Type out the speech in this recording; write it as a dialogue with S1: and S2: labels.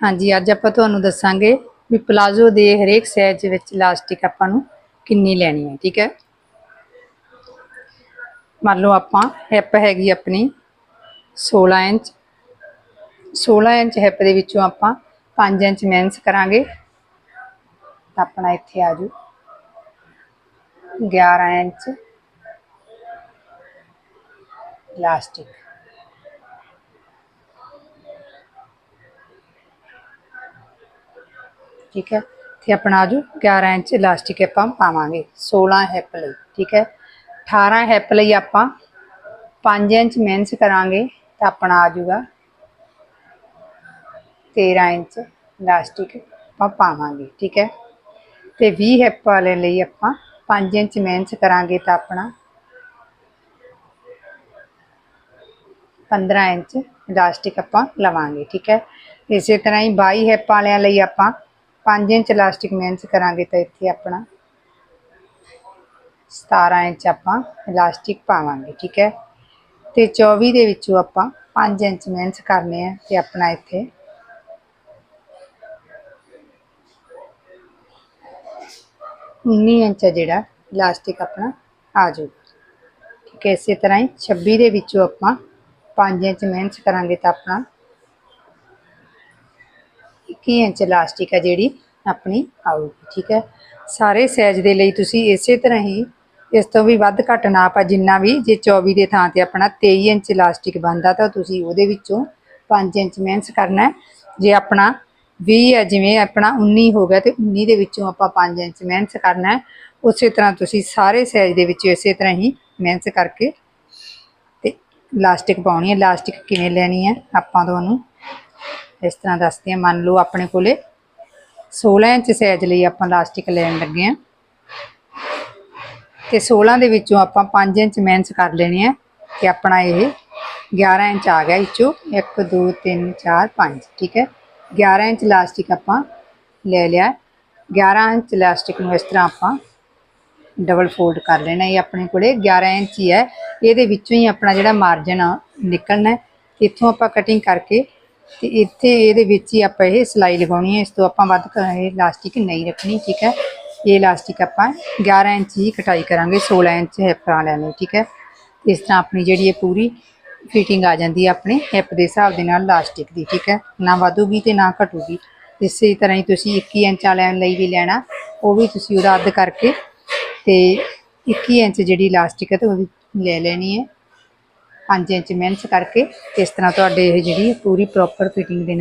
S1: ਹਾਂਜੀ, ਅੱਜ ਆਪਾਂ ਤੁਹਾਨੂੰ ਦੱਸਾਂਗੇ ਵੀ ਪਲਾਜ਼ੋ ਦੇ ਹਰੇਕ ਸਾਈਜ਼ ਵਿੱਚ ਇਲਾਸਟਿਕ ਆਪਾਂ ਨੂੰ ਕਿੰਨੀ ਲੈਣੀ ਹੈ, ਠੀਕ ਹੈ? ਮੰਨ ਲਓ ਆਪਾਂ ਹਿੱਪ ਹੈਗੀ ਆਪਣੀ 16 ਇੰਚ। 16 ਇੰਚ ਹਿੱਪ ਦੇ ਵਿੱਚੋਂ ਆਪਾਂ 5 ਇੰਚ ਮੈਂਸ ਕਰਾਂਗੇ। ਤਾਂ ਆਪਣਾ ਇੱਥੇ ਆ ਜੂ 11 ਇੰਚ। ਇਲਾਸਟਿਕ। ਠੀਕ ਹੈ ਤੇ ਆਪਣਾ ਆਜੂ 11 ਇੰਚ ਇਲਾਸਟਿਕ ਆਪਾਂ ਪਾਵਾਂਗੇ 16 ਹਿੱਪ ਲਈ ਠੀਕ ਹੈ 18 ਹਿੱਪ ਲਈ ਆਪਾਂ 5 ਇੰਚ ਮੈਂਸ ਕਰਾਂਗੇ ਤਾਂ ਆਪਣਾ ਆ ਜਾਊਗਾ 13 ਇੰਚ ਇਲਾਸਟਿਕ ਆਪਾਂ ਪਾਵਾਂਗੇ ਠੀਕ ਹੈ ਤੇ 20 ਹਿੱਪ ਵਾਲੇ ਲਈ ਆਪਾਂ 5 ਇੰਚ ਮੈਂਸ ਕਰਾਂਗੇ ਤਾਂ ਆਪਣਾ 15 ਇੰਚ ਇਲਾਸਟਿਕ ਆਪਾਂ ਲਵਾਂਗੇ ਠੀਕ ਹੈ ਇਸੇ ਤਰ੍ਹਾਂ ਹੀ 22 ਹਿੱਪ ਵਾਲਿਆਂ ਲਈ ਆਪਾਂ 5 ਇੰਚ ਇਲਾਸਟਿਕ ਮਿਹਨਤ ਕਰਾਂਗੇ ਤਾਂ ਇੱਥੇ ਆਪਣਾ 17 ਇੰਚ ਆਪਾਂ ਇਲਾਸਟਿਕ ਪਾਵਾਂਗੇ, ਠੀਕ ਹੈ? ਤੇ 24 ਦੇ ਵਿੱਚੋਂ ਆਪਾਂ 5 ਇੰਚ ਮਿਹਨਤ ਕਰਨੇ ਆ ਤੇ ਆਪਣਾ ਇੱਥੇ ਉੱਨੀ ਇੰਚ ਹੈ ਜਿਹੜਾ ਇਲਾਸਟਿਕ ਆਪਣਾ ਆ ਜਾਊਗਾ ਠੀਕ ਹੈ, ਇਸੇ ਤਰ੍ਹਾਂ ਹੀ 26 ਦੇ ਵਿੱਚੋਂ ਆਪਾਂ 5 ਇੰਚ ਮਿਹਨਤ ਕਰਾਂਗੇ ਤਾਂ ਆਪਣਾ 21 ਇੰਚ ਇਲਾਸਟਿਕ ਹੈ ਜਿਹੜੀ ਆਪਣੀ ਆਊਗੀ, ਠੀਕ ਹੈ? ਸਾਰੇ ਸਾਈਜ਼ ਦੇ ਲਈ ਤੁਸੀਂ ਇਸੇ ਤਰ੍ਹਾਂ ਹੀ ਇਸ ਤੋਂ ਵੀ ਵੱਧ ਘੱਟ ਨਾਪ ਆ ਜਿੰਨਾ ਵੀ ਜੇ 24 ਦੇ ਥਾਂ ਤੇ ਆਪਣਾ 23 ਇੰਚ ਇਲਾਸਟਿਕ ਬਣਦਾ ਤਾਂ ਤੁਸੀਂ ਉਹਦੇ ਵਿੱਚੋਂ 5 ਇੰਚ ਮਿਹਨਤ ਕਰਨਾ ਜੇ ਆਪਣਾ 20 ਹੈ, ਜਿਵੇਂ ਆਪਣਾ 19 ਹੋ ਗਿਆ ਤੇ 19 ਦੇ ਵਿੱਚੋਂ ਆਪਾਂ 5 ਇੰਚ ਮਿਹਨਤ ਕਰਨਾ ਉਸੇ ਤਰ੍ਹਾਂ ਤੁਸੀਂ ਸਾਰੇ ਸਾਈਜ਼ ਦੇ ਵਿੱਚ ਇਸੇ ਤਰ੍ਹਾਂ ਹੀ ਮਿਹਨਤ ਕਰਕੇ ਤੇ ਇਲਾਸਟਿਕ ਪਾਉਣੀ ਹੈ। ਇਲਾਸਟਿਕ ਕਿਵੇਂ ਲੈਣੀ ਹੈ? ਆਪਾਂ ਤੁਹਾਨੂੰ ਇਸ ਤਰ੍ਹਾਂ ਦੱਸਦੇ ਹਾਂ, ਮੰਨ ਲਓ ਆਪਣੇ ਕੋਲੇ 16 ਇੰਚ ਸਾਈਜ਼ ਲਈ ਆਪਾਂ ਇਲਾਸਟਿਕ ਲੈਣ ਲੱਗੇ ਹਾਂ। ਤੇ 16 ਦੇ ਵਿੱਚੋਂ ਆਪਾਂ 5 ਇੰਚ ਮੈਂਸ ਕਰ ਲੈਣੇ ਆ ਤੇ ਆਪਣਾ ਇਹ 11 ਇੰਚ ਆ ਗਿਆ ਵਿੱਚੋਂ। 1 2 3 4 5 ਠੀਕ ਹੈ। 11 ਇੰਚ ਇਲਾਸਟਿਕ ਆਪਾਂ ਲੈ ਲਿਆ। 11 ਇੰਚ ਇਲਾਸਟਿਕ ਨੂੰ ਇਸ ਤਰ੍ਹਾਂ ਆਪਾਂ ਡਬਲ ਫੋਲਡ ਕਰ ਲੈਣਾ। ਇਹ ਆਪਣੇ ਕੋਲੇ 11 ਇੰਚ ਹੀ ਹੈ। ਇਹਦੇ ਵਿੱਚੋਂ ਹੀ ਆਪਣਾ ਜਿਹੜਾ ਮਾਰਜਨ ਆ ਨਿਕਲਣਾ ਹੈ। ਇੱਥੋਂ ਆਪਾਂ ਕਟਿੰਗ ਕਰਕੇ ਤੇ ਇੱਥੇ ਇਹਦੇ ਵਿੱਚ ਹੀ ਆਪਾਂ ਇਹ ਸਿਲਾਈ ਲਗਾਉਣੀ ਹੈ, ਇਸ ਤੋਂ ਆਪਾਂ ਵੱਧ ਕ- ਇਹ ਇਲਾਸਟਿਕ ਨਹੀਂ ਰੱਖਣੀ, ਠੀਕ ਹੈ? ਇਹ ਇਲਾਸਟਿਕ ਆਪਾਂ 11 ਇੰਚ ਹੀ ਕਟਾਈ ਕਰਾਂਗੇ 16 ਇੰਚ ਹਿੱਪ ਵਾਲਿਆਂ ਠੀਕ ਹੈ? ਇਸ ਤਰ੍ਹਾਂ ਆਪਣੀ ਜਿਹੜੀ ਇਹ ਪੂਰੀ ਫਿਟਿੰਗ ਆ ਜਾਂਦੀ ਹੈ ਆਪਣੇ ਹਿੱਪ ਦੇ ਹਿਸਾਬ ਦੇ ਨਾਲ ਇਲਾਸਟਿਕ ਦੀ, ਠੀਕ ਹੈ? ਨਾ ਵਧੂਗੀ ਤੇ ਨਾ ਘਟੂਗੀ। ਇਸੇ ਤਰ੍ਹਾਂ ਹੀ ਤੁਸੀਂ 21 ਇੰਚ ਵਾਲਿਆਂ ਲਈ ਵੀ ਲੈਣਾ, ਉਹ ਵੀ ਤੁਸੀਂ ਉਹਦਾ ਅੱਧ ਕਰਕੇ ਤੇ 21 ਇੰਚ ਜਿਹੜੀ ਇਲਾਸਟਿਕ ਹੈ ਤੇ ਉਹ ਵੀ ਲੈ ਲੈਣੀ ਹੈ। 5 ਇੰਚ ਮਿਹਨਤ ਕਰਕੇ ਇਸ ਤਰ੍ਹਾਂ ਤੁਹਾਡੇ ਇਹ ਜਿਹੜੀ ਪੂਰੀ ਪ੍ਰੋਪਰ ਫਿਟਿੰਗ ਦੇ ਨਾਲ